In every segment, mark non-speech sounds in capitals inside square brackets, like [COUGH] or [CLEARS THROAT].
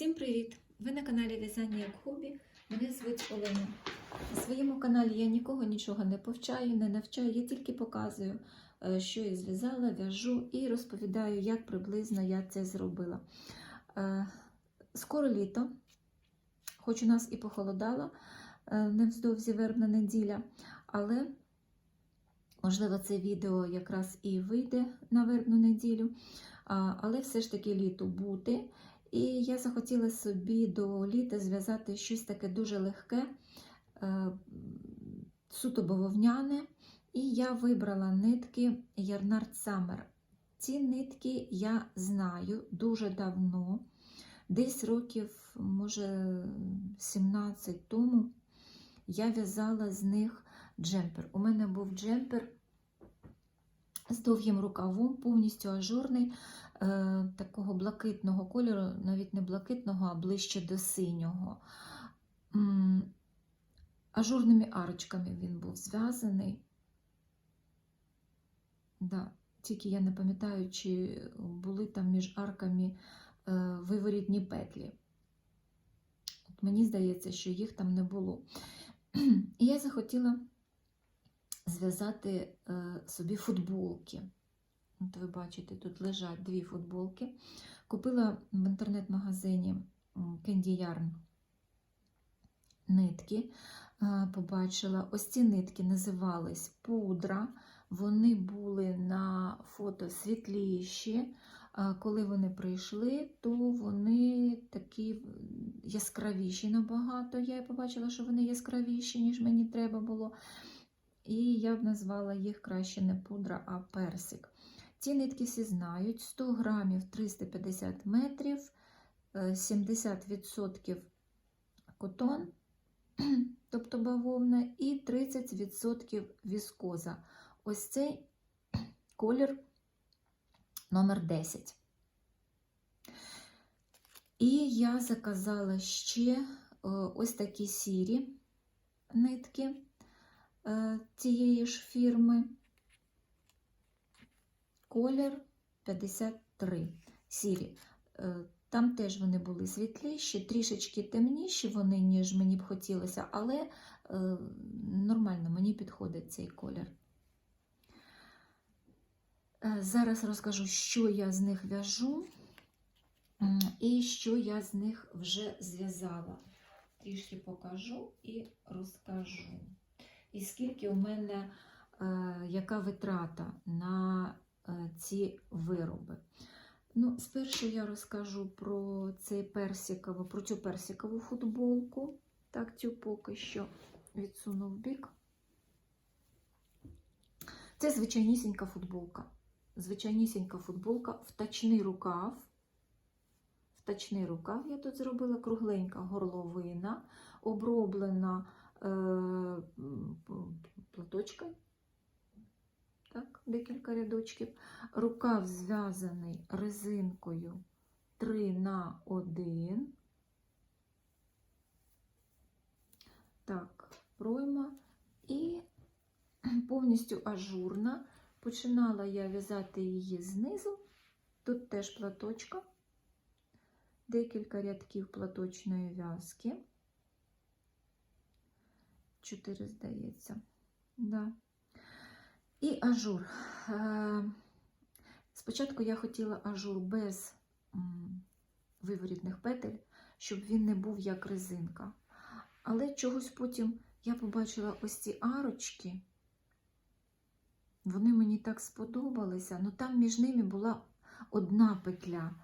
Всім привіт! Ви на каналі В'язання як хобі. Мене звуть Олена. На своєму каналі я нікого нічого не повчаю, не навчаю, я тільки показую, е, що я зв'язала, в'яжу і розповідаю, як приблизно я це зробила. Е, Скоро літо, хоч у нас і похолодало, е, невздовзі вербна неділя, але можливо це відео якраз і вийде на вербну неділю. Але все ж таки літо бути. І я захотіла собі до літа зв'язати щось таке дуже легке, е, суто бавовняне. І я вибрала нитки Ярнард Summer. Ці нитки я знаю дуже давно, десь років, може, 17 тому я в'язала з них джемпер. У мене був джемпер з довгим рукавом, повністю ажурний, е, такого блакитного кольору, навіть не блакитного, а ближче до синього. Ажурними арочками він був зв'язаний. Да, тільки я не пам'ятаю, чи були там між арками е, виворітні петлі. От мені здається, що їх там не було. [CLEARS THROAT] І я захотіла зв'язати е, собі футболки. От ви бачите, тут лежать дві футболки. Купила в інтернет-магазині Candy Yarn нитки. Е, Побачила, ось ці нитки називались пудра. Вони були на фото світліші. Коли вони прийшли, то вони такі яскравіші набагато. Я побачила, що вони яскравіші, ніж мені треба було. І я б назвала їх краще не пудра, а персик. Ці нитки всі знають: 100 грамів 350 метрів, е, 70% котон, [CLEARS THROAT] тобто бавовна, і 30% віскоза. Ось цей [CLEARS THROAT] колір номер 10. І я заказала ще е, ось такі сірі нитки е, цієї ж фірми. Колір 53 сірі. Е, Там теж вони були світліші, трішечки темніші вони, ніж мені б хотілося, але е, нормально мені підходить цей колір. Е, Зараз розкажу, що я з них в'яжу і що я з них вже зв'язала. Трішки покажу і розкажу. І скільки у мене е, яка витрата на е, ці вироби. Ну, спершу я розкажу про цей персикову, про цю персикову футболку. Так, цю поки що відсуну в бік. Це звичайнісінька футболка. Звичайнісінька футболка, втачний рукав. Втачний рукав я тут зробила кругленька горловина, оброблена е, платочком. Так, декілька рядочків. Рукав зв'язаний резинкою 3 на 1. Так, пройма. І повністю ажурна. Починала я в'язати її знизу. Тут теж платочка, декілька рядків платочної в'язки. Чотири, здається. Да. І ажур. Е, Спочатку я хотіла ажур без виворітних петель, щоб він не був як резинка. Але чогось потім я побачила ось ці арочки. Вони мені так сподобалися, але там між ними була одна петля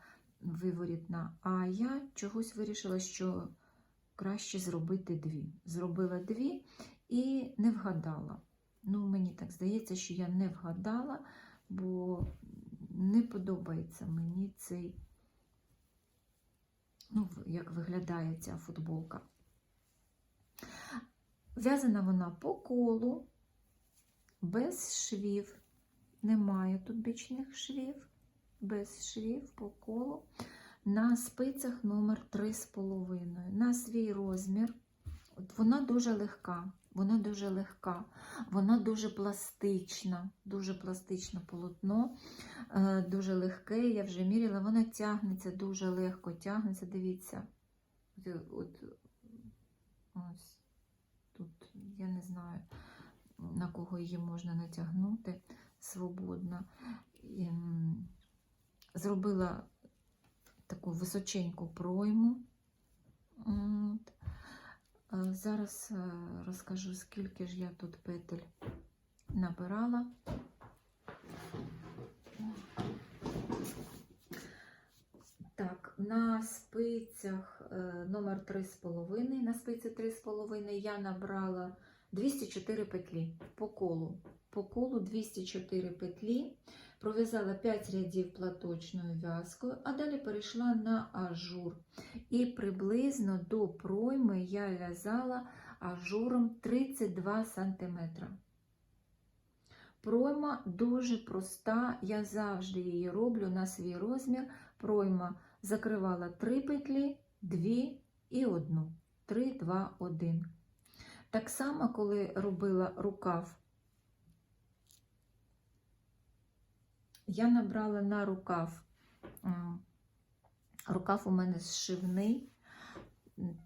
виворітна, а я чогось вирішила, що краще зробити дві. Зробила дві і не вгадала. Ну, мені так здається, що я не вгадала, бо не подобається мені цей, ну, як виглядає ця футболка. В'язана вона по колу, без швів. Немає тут бічних швів, без швів по колу. На спицях номер 3,5. На свій розмір. От вона дуже легка. Вона дуже легка, вона дуже пластична, дуже пластичне полотно, е, дуже легке. Я вже міряла, вона тягнеться дуже легко, тягнеться, дивіться. От, ось тут я не знаю, на кого її можна натягнути свободно. Зробила таку височеньку пройму. От. Е, Зараз е, розкажу, скільки ж я тут петель набирала. Так, на спицях е, номер 3,5, на спиці 3,5 я набрала 204 петлі по колу. По колу 204 петлі, пров'язала 5 рядів платочною в'язкою, а далі перейшла на ажур. І приблизно до пройми я в'язала ажуром 32 см. Пройма дуже проста, я завжди її роблю на свій розмір. Пройма закривала 3 петлі, 2 і 1. 3, 2, 1. Так само, коли робила рукав, я набрала на рукав. Рукав у мене зшивний.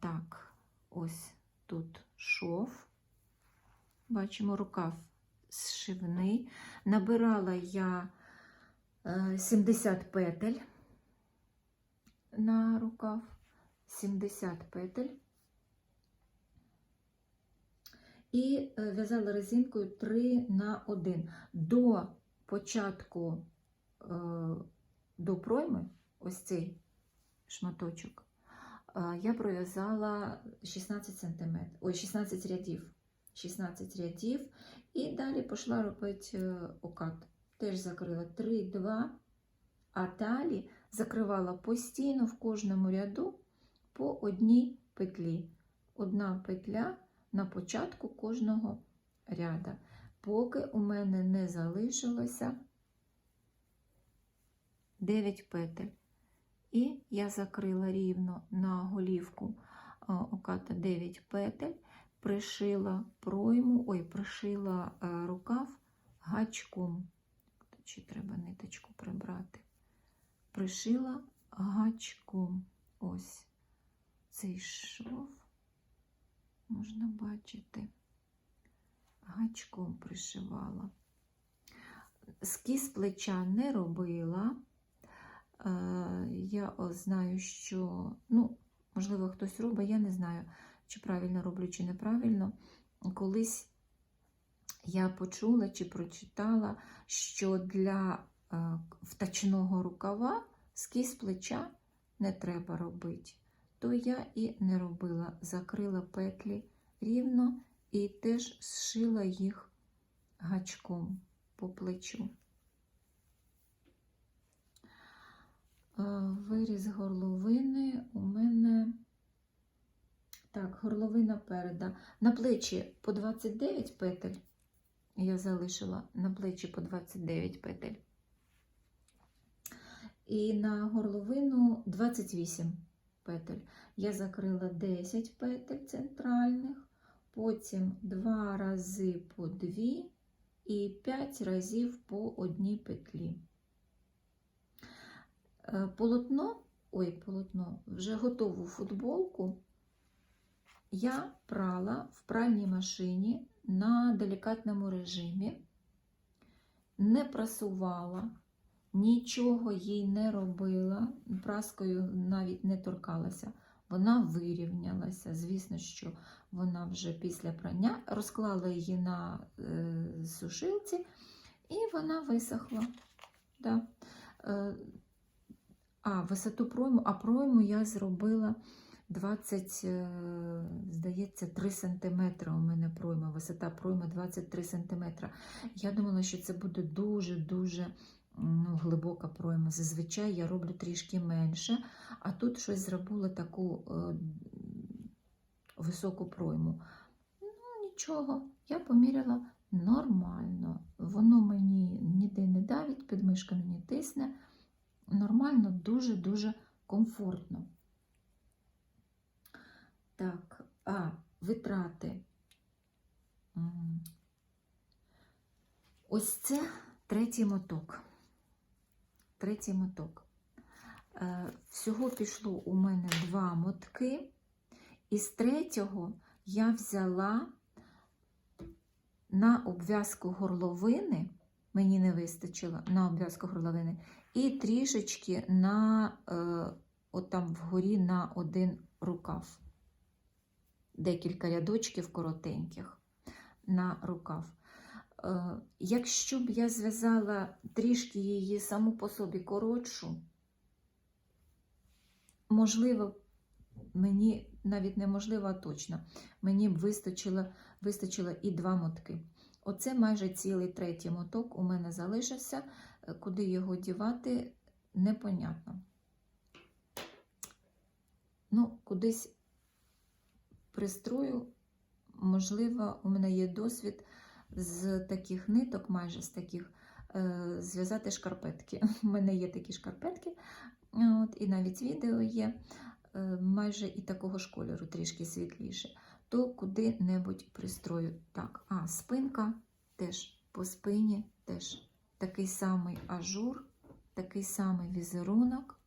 Так, ось тут шов. Бачимо, рукав зшивний. Набирала я е, 70 петель на рукав, 70 петель. І е, в'язала резинкою 3 на 1. До початку, е, до пройми, ось цей шматочок, е, я пров'язала 16 см, ой, 16 рядів. 16 рядів. І далі пішла робити е, окат. Теж закрила 3, 2, а далі закривала постійно в кожному ряду по одній петлі. Одна петля на початку кожного ряда, поки у мене не залишилося 9 петель. І я закрила рівно на голівку оката 9 петель, пришила пройму, ой, пришила е, рукав гачком. Ще треба ниточку прибрати. Пришила гачком. Ось цей шов можна бачити. Гачком пришивала. Скіз плеча не робила. Е, Я знаю, що, ну, можливо, хтось робить, я не знаю, чи правильно роблю, чи неправильно. Колись я почула чи прочитала, що для е, втачного рукава скіз плеча не треба робити. То я і не робила. Закрила петлі рівно і теж зшила їх гачком по плечу. Е, Виріз горловини у мене. Так, горловина переда. На плечі по 29 петель. Я залишила на плечі по 29 петель. І на горловину 28 петель. Я закрила 10 петель центральних, потім 2 рази по 2 і 5 разів по одній петлі. Е, Полотно, ой, полотно, вже готову футболку я прала в пральній машині на делікатному режимі, не прасувала, нічого їй не робила, праскою навіть не торкалася. Вона вирівнялася. Звісно, що вона вже після прання розклала її на е, сушилці, і вона висохла. Да. Е, а, висоту пройму, а пройму я зробила 20, е, здається, 3 см у мене пройма, висота пройми 23 см. Я думала, що це буде дуже-дуже ну, глибока пройма. Зазвичай я роблю трішки менше, а тут щось зробила таку е, високу пройму. Ну, нічого, я поміряла нормально. Воно мені ніде не давить, підмишка мені тисне. Нормально, дуже-дуже комфортно. Так, а витрати. Ось це третій моток. Третій моток. Е, Всього пішло у мене два мотки, і з третього я взяла на обв'язку горловини, мені не вистачило на обв'язку горловини, і трішечки на е, от там вгорі на один рукав. Декілька рядочків коротеньких на рукав. Якщо б я зв'язала трішки її саму по собі коротшу, можливо, мені навіть неможливо, а точно, мені б вистачило, вистачило і два мотки. Оце майже цілий третій моток у мене залишився. Е, Куди його дівати, непонятно. Ну, кудись пристрою, можливо, у мене є досвід з таких ниток, майже з таких, е, зв'язати шкарпетки. [LAUGHS] У мене є такі шкарпетки, от, і навіть відео є е, майже і такого ж кольору, трішки світліше. То куди-небудь пристрою. Так, а спинка теж по спині, теж такий самий ажур, такий самий візерунок.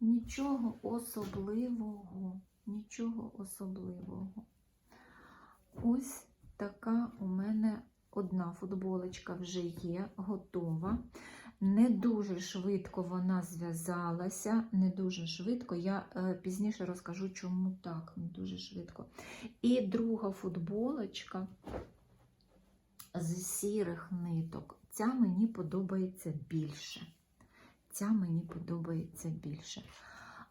Нічого особливого, нічого особливого. Ось така у мене одна футболочка вже є, готова. Не дуже швидко вона зв'язалася, не дуже швидко. Я е, пізніше розкажу, чому так, не дуже швидко. І друга футболочка з сірих ниток. Ця мені подобається більше. Ця мені подобається більше.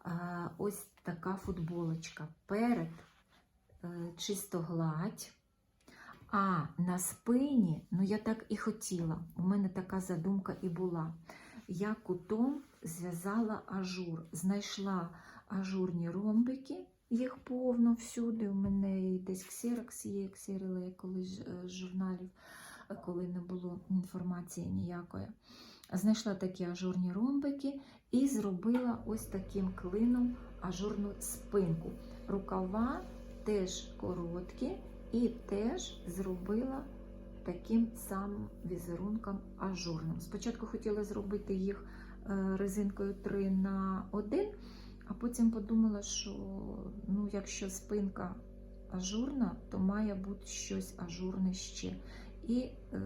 А, ось така футболочка. Перед е, чисто гладь. А на спині, ну я так і хотіла. У мене така задумка і була. Я кутом зв'язала ажур, знайшла ажурні ромбики, їх повно всюди. У мене десь ксерокс є, ксерила я колись е, з журналів, коли не було інформації ніякої. Знайшла такі ажурні ромбики і зробила ось таким клином ажурну спинку. Рукава теж короткі. І теж зробила таким самим візерунком ажурним. Спочатку хотіла зробити їх е, резинкою 3 на 1, а потім подумала, що ну, якщо спинка ажурна, то має бути щось ажурне ще. І е,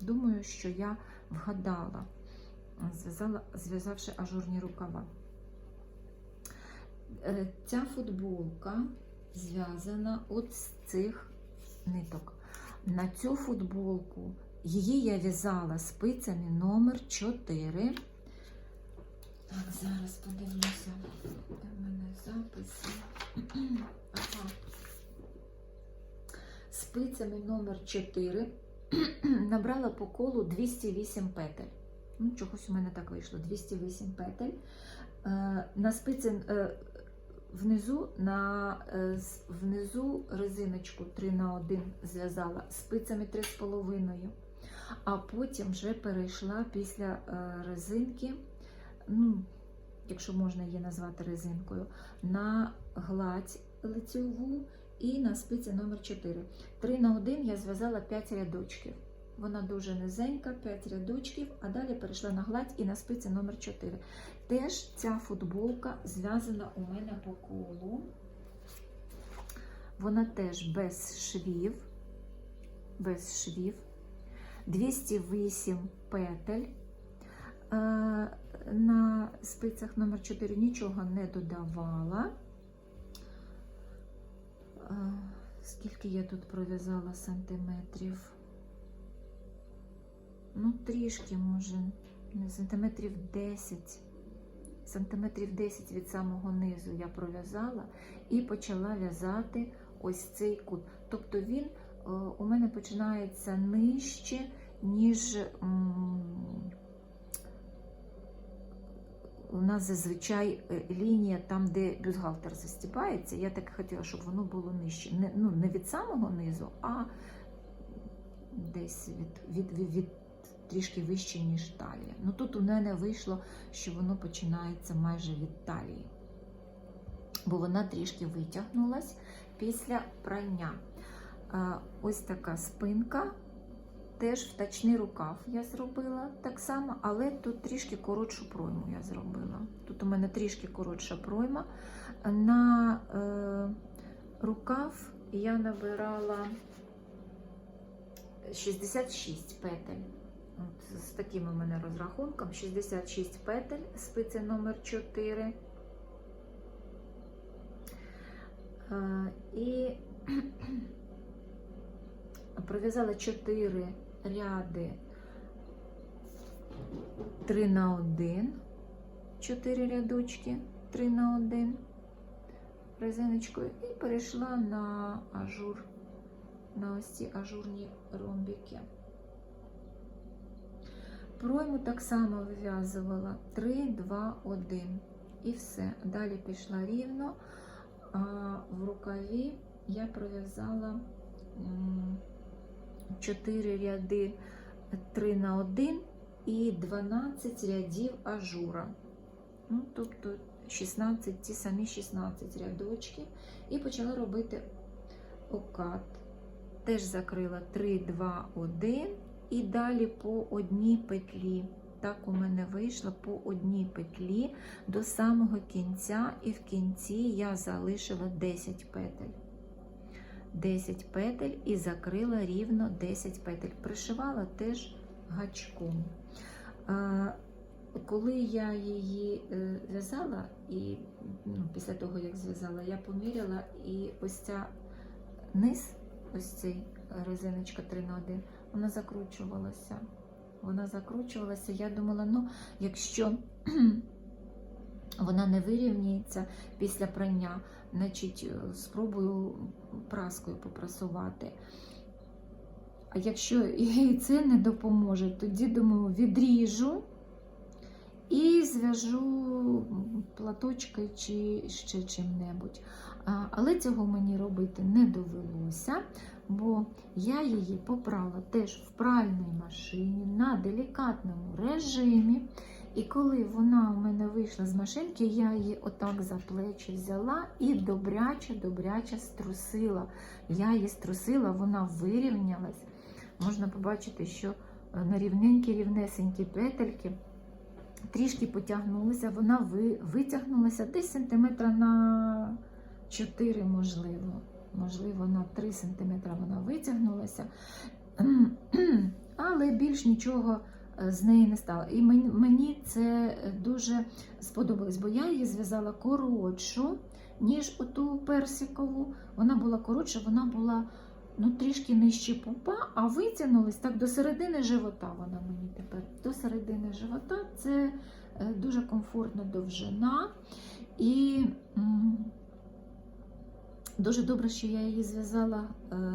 думаю, що я вгадала, зв'язавши ажурні рукава. Е, Ця футболка зв'язана от з цих ниток. На цю футболку її я в'язала спицями номер 4. Так, зараз подивлюся, де в мене записи. [CLEARS THROAT] Спицями номер 4 [CLEARS THROAT] набрала по колу 208 петель. Ну, чогось у мене так вийшло. 208 петель. Е, На спиці е, Внизу на, е, внизу резиночку 3 на 1 зв'язала спицями 3,5, а потім вже перейшла після резинки, ну, якщо можна її назвати резинкою, на гладь лицьову і на спиці номер 4. 3 на 1 я зв'язала 5 рядочків. Вона дуже низенька, 5 рядочків, а далі перейшла на гладь і на спиці номер 4. Теж ця футболка зв'язана у мене по колу. Вона теж без швів, без швів, 208 петель. Е, На спицях номер 4 нічого не додавала. Скільки я тут пров'язала сантиметрів? Ну, трішки, може, не сантиметрів 10 сантиметрів 10 від самого низу я пров'язала і почала в'язати ось цей кут. Тобто він е, у мене починається нижче, ніж у нас зазвичай е, лінія там, де бюстгальтер застібається. Я так хотіла, щоб воно було нижче. Не, ну, не від самого низу, а десь від, від, від, від трішки вище, ніж талія. Ну тут у мене вийшло, що воно починається майже від талії. бо вона трішки витягнулась після прання. Ось така спинка. Теж втачний рукав я зробила так само, але тут трішки коротшу пройму я зробила. Тут у мене трішки коротша пройма. На е, рукав я набирала 66 петель. От, з таким у мене розрахунком 66 петель, спиці номер 4. Е, і [CLEARS THROAT] пров'язала 4 ряди. 3 на 1, 4 рядочки. 3 на 1 резиночкою. І перейшла на ажур, на ось ці ажурні ромбики. Пройму так само вив'язувала. 3, 2, 1 і все. Далі пішла рівно, а в рукаві я пров'язала 4 ряди 3 на 1 і 12 рядів ажура. Ну, тобто 16, ті самі 16 рядочків. І почала робити окат. Теж закрила 3, 2, 1 і далі по одній петлі. Так у мене вийшло по одній петлі до самого кінця, і в кінці я залишила 10 петель. 10 петель і закрила рівно 10 петель. Пришивала теж гачком. Коли я її е, в'язала, і ну, після того, як зв'язала, я поміряла, і ось ця низ, ось цей резиночка 3 на 1, вона закручувалася. Вона закручувалася. Я думала, ну, якщо вона не вирівняється після прання, значить, спробую праскою попрасувати. А якщо [LAUGHS] і це не допоможе, тоді думаю, відріжу і зв'яжу платочки чи ще чим-небудь. Але цього мені робити не довелося, бо я її попрала теж в пральній машині на делікатному режимі. І коли вона у мене вийшла з машинки, я її отак за плечі взяла і добряче-добряче струсила. Я її струсила, вона вирівнялась. Можна побачити, що на рівненькі-рівнесенькі петельки трішки потягнулися, вона витягнулася десь сантиметра на 4, можливо. Можливо, на 3 см вона витягнулася. [CLEARS THROAT] Але більш нічого з неї не стало. І мені це дуже сподобалось, бо я її зв'язала коротшу, ніж оту персикову. Вона була коротша, вона була ну, трішки нижче пупа, а витягнулась так до середини живота. Вона мені тепер до середини живота це дуже комфортна довжина. І Дуже добре, що я її зв'язала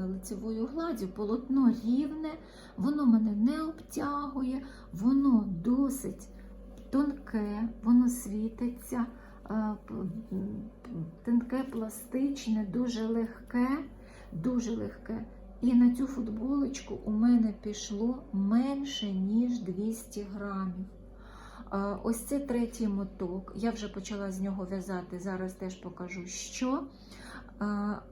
лицевою гладдю, полотно рівне, воно мене не обтягує, воно досить тонке, воно світиться, тонке, пластичне, дуже легке, дуже легке. І на цю футболочку у мене пішло менше, ніж 200 грамів. Ось це третій моток. Я вже почала з нього в'язати, зараз теж покажу, що.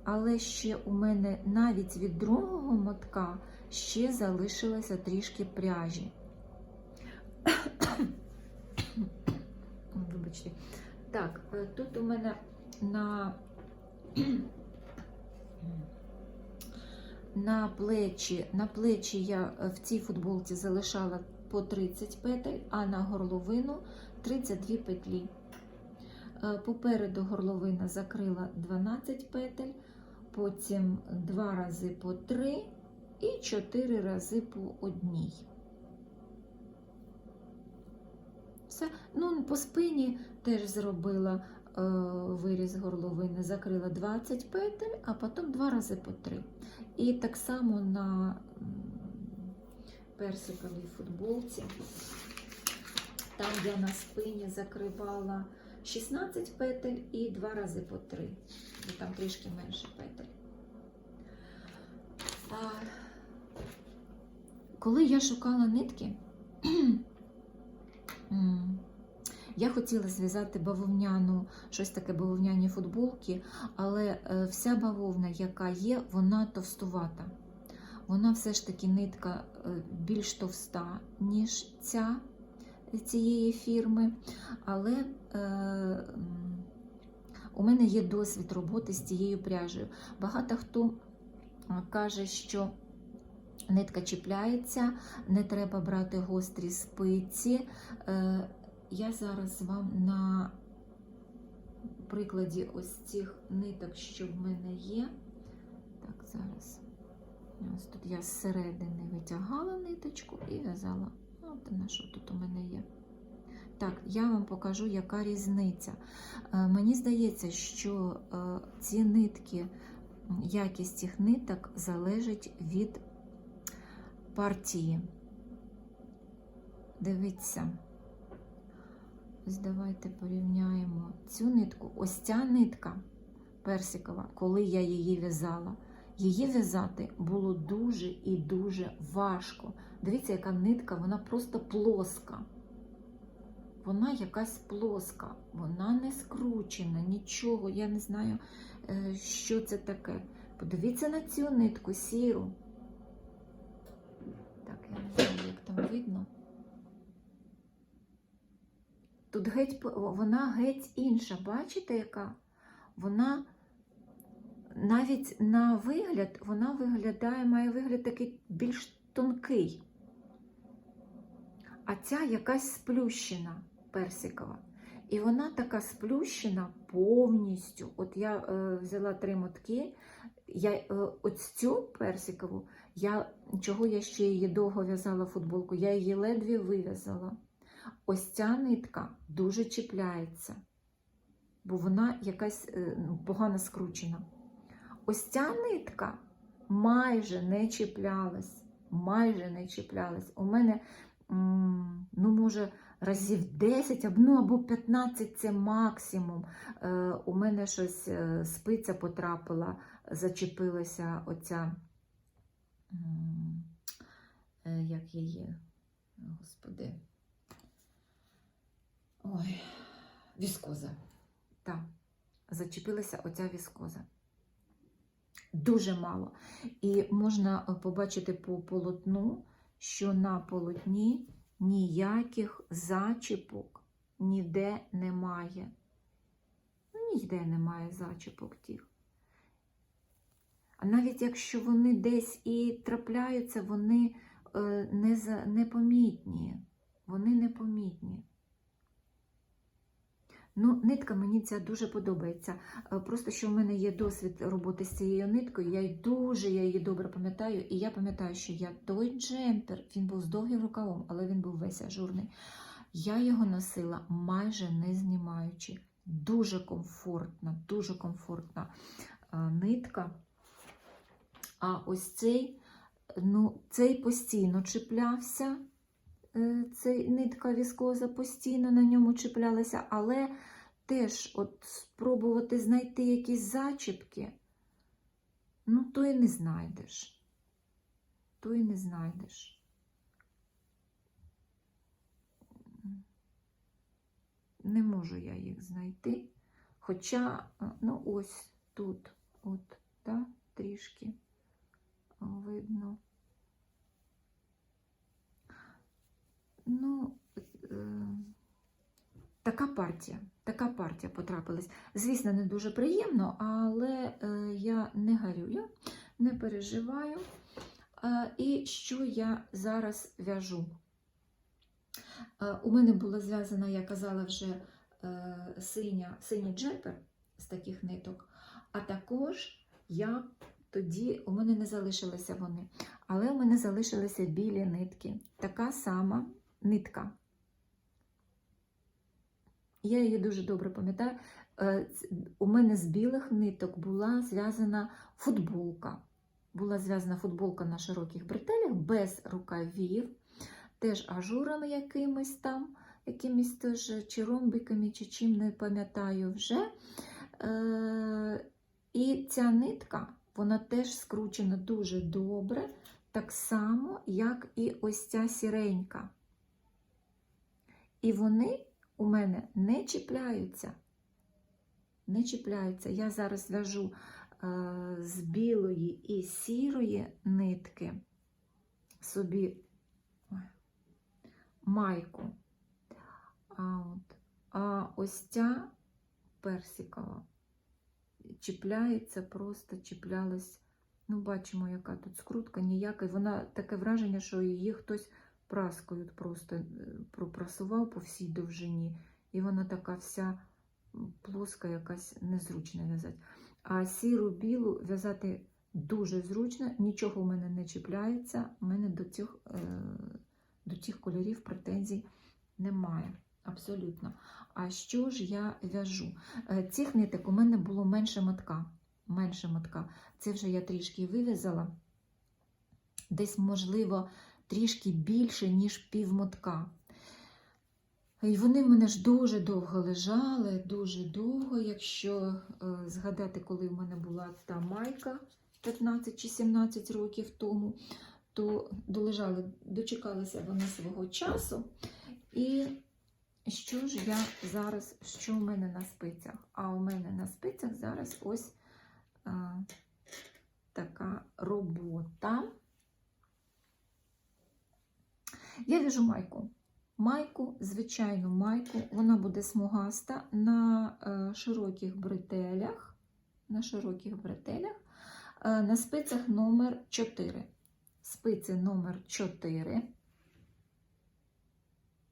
Але ще у мене навіть від другого мотка ще залишилося трішки пряжі. [COUGHS] Вибачте. Так, е, тут у мене на [COUGHS] на плечі, на плечі я в цій футболці залишала по 30 петель, а на горловину 32 петлі. Попереду горловина закрила 12 петель, потім 2 рази по 3 і 4 рази по одній. Все. Ну, По спині теж зробила е, виріз горловини, закрила 20 петель, а потім 2 рази по 3. І так само на персиковій футболці, там я на спині закривала. 16 петель і 2 рази по 3, бо там трішки менше петель. А, коли я шукала нитки, [CLEARS THROAT] Я хотіла зв'язати бавовняну, щось таке бавовняні футболки, але е, вся бавовна, яка є, вона товстувата. Вона все ж таки нитка е, більш товста, ніж ця цієї фірми. Але е, у мене є досвід роботи з цією пряжею. Багато хто каже, що нитка чіпляється, не треба брати гострі спиці. Е, Я зараз вам на прикладі ось цих ниток, що в мене є. Так, зараз. Ось тут я зсередини витягала ниточку і в'язала. На що тут у мене є. Так, я вам покажу, яка різниця. Е, Мені здається, що е, ці нитки, якість цих ниток залежить від партії. Дивіться. Ось давайте порівняємо цю нитку. Ось ця нитка персикова, коли я її в'язала. Її в'язати було дуже і дуже важко. Дивіться, яка нитка, вона просто плоска. Вона якась плоска, вона не скручена, нічого. Я не знаю, е, що це таке. Подивіться на цю нитку сіру. Так, я не знаю, як там видно. Тут геть, вона геть інша. Бачите, яка? Вона навіть на вигляд, вона виглядає, має вигляд такий більш тонкий. А ця якась сплющена персикова. І вона така сплющена повністю. От я е, взяла три мотки, я е, ось цю персикову, я, чого я ще її довго в'язала футболку, я її ледве вив'язала. Ось ця нитка дуже чіпляється, бо вона якась е, ну, погано скручена. Ось ця нитка майже не чіплялась, майже не чіплялась. У мене, ну, може, разів 10 або- ну, або 15 це максимум. Е, у мене щось е, спиця потрапила, зачепилася оця, е, як її, господи. Ой, віскоза. Так, зачепилася оця віскоза. Дуже мало. І можна е, побачити по полотну, що на полотні ніяких зачіпок ніде немає. Ну, Ніде немає зачіпок тих. А навіть якщо вони десь і трапляються, вони е, не за- непомітні. Вони непомітні. Ну, нитка мені ця дуже подобається. Е, Просто що в мене є досвід роботи з цією ниткою, я дуже я її добре пам'ятаю. І я пам'ятаю, що я той джемпер, він був з довгим рукавом, але він був весь ажурний. Я його носила майже не знімаючи. Дуже комфортна, дуже комфортна е, нитка. А ось цей, ну, цей постійно чіплявся. Е, Цей нитка віскоза постійно на ньому чіплялася, але теж от спробувати знайти якісь зачіпки, ну, то і не знайдеш. То і не знайдеш. Не можу я їх знайти. Хоча, е, ну, ось тут, от, так, трішки видно. Ну, е, така партія, така партія потрапилась. Звісно, не дуже приємно, але е, я не горюю, не переживаю. Е, І що я зараз в'яжу? У мене була зв'язана, я казала вже синя, синій джемпер з таких ниток, а також я тоді у мене не залишилися вони, але у мене залишилися білі нитки. Така сама нитка. Я її дуже добре пам'ятаю. Е, У мене з білих ниток була зв'язана футболка. Була зв'язана футболка на широких бретелях без рукавів, теж ажурами якимись там, якимись теж чи ромбиками, чи чим не пам'ятаю вже. Е, І ця нитка, вона теж скручена дуже добре, так само, як і ось ця сіренька. І вони у мене не чіпляються. Не чіпляються. Я зараз в'яжу е, з білої і сірої нитки собі майку. А, от, а ось ця персикова чіпляється, просто чіплялась. Ну, бачимо, яка тут скрутка ніяка. Вона таке враження, що її хтось праскою просто е, пропрасував по всій довжині. І вона така вся плоска, якась незручна в'язати. А сіру білу в'язати дуже зручно, нічого в мене не чіпляється. У мене до цих, е, до цих кольорів претензій немає. Абсолютно. А що ж я в'яжу? Е, Цих ниток у мене було менше мотка. Менше мотка. Це вже я трішки вив'язала. Десь, можливо, трішки більше, ніж півмотка. І вони в мене ж дуже довго лежали, дуже довго. Якщо е, згадати, коли в мене була та майка 15 чи 17 років тому, то долежали, дочекалися вони свого часу. І що ж я зараз, що у мене на спицях? А у мене на спицях зараз ось а, така робота. Я в'яжу майку. Майку, звичайну майку, вона буде смугаста на е, широких бретелях. На широких бретелях. Е, на спицях номер 4. Спиці номер 4.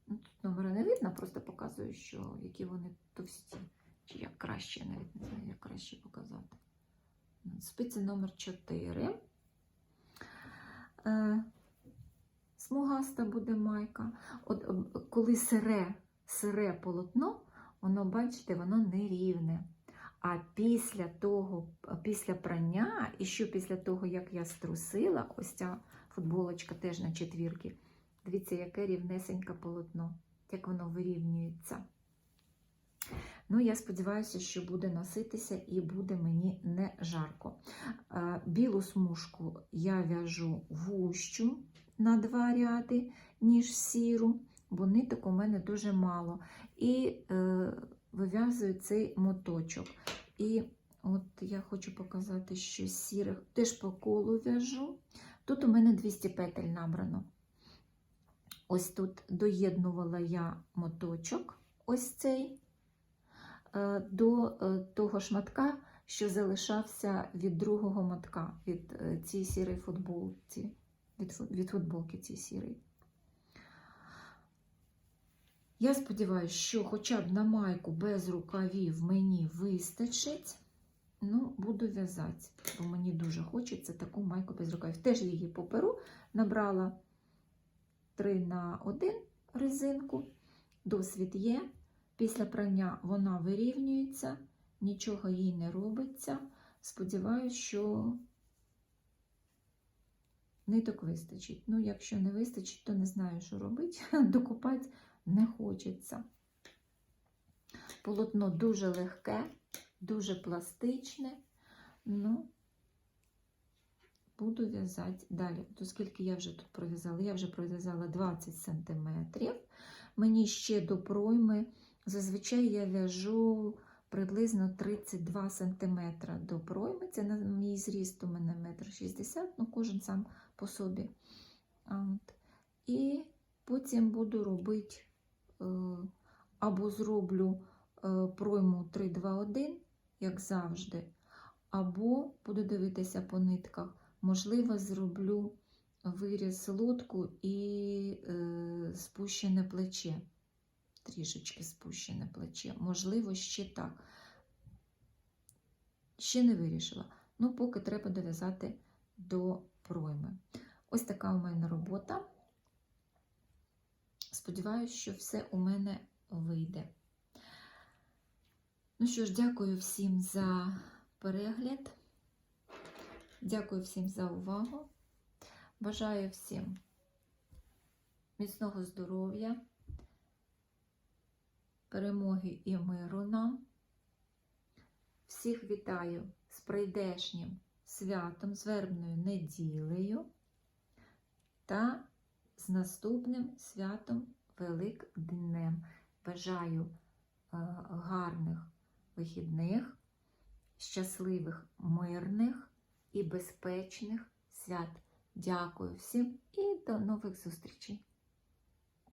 Ну, Тут номера не видно, просто показую, що які вони товсті. Чи як краще, навіть не знаю, як краще показати. Спиці номер 4. Смугаста буде майка. От коли сире, сире полотно, воно, бачите, воно нерівне. А після того, після прання, і що після того, як я струсила, ось ця футболочка теж на четвірки, дивіться, яке рівнесеньке полотно, як воно вирівнюється. Ну, я сподіваюся, що буде носитися і буде мені не жарко. Білу смужку я в'яжу вущу на два ряди, ніж сіру, бо ниток у мене дуже мало. І е, вив'язую цей моточок. І от я хочу показати, що сірих теж по колу в'яжу. Тут у мене 200 петель набрано. Ось тут доєднувала я моточок, ось цей, до е, того шматка, що залишався від другого мотка, від е, цієї сірої футболки, від, від футболки цієї сірої. Я сподіваюся, що хоча б на майку без рукавів мені вистачить. Ну, буду в'язати, бо мені дуже хочеться таку майку без рукавів. Теж її поперу набрала 3 на 1 резинку. Досвід є. Після прання вона вирівнюється, нічого їй не робиться. Сподіваюсь, що ниток вистачить. Ну, якщо не вистачить, то не знаю, що робити. [LAUGHS] Докупати не хочеться. Полотно дуже легке, дуже пластичне. Ну, буду в'язати далі. Оскільки я вже тут пров'язала, я вже пров'язала 20 см. Мені ще до пройми, зазвичай я в'яжу приблизно 32 см до пройми. Це на мій зріст у мене 1,60 м, ну кожен сам по собі. От. І потім буду робити е, або зроблю е, пройму 3-2-1, як завжди, або буду дивитися по нитках. Можливо, зроблю виріз лодку і е, спущене плече. Трішечки спущене плече. Можливо, ще так. Ще не вирішила. Ну, поки треба дов'язати до пройми. Ось така у мене робота. Сподіваюсь, що все у мене вийде. Ну що ж, дякую всім за перегляд. Дякую всім за увагу. Бажаю всім міцного здоров'я, перемоги і миру нам. Всіх вітаю з прийдешнім святом, з вербною неділею та з наступним святом Великднем. бажаю е, гарних вихідних, щасливих, мирних і безпечних свят. Дякую всім і до нових зустрічей!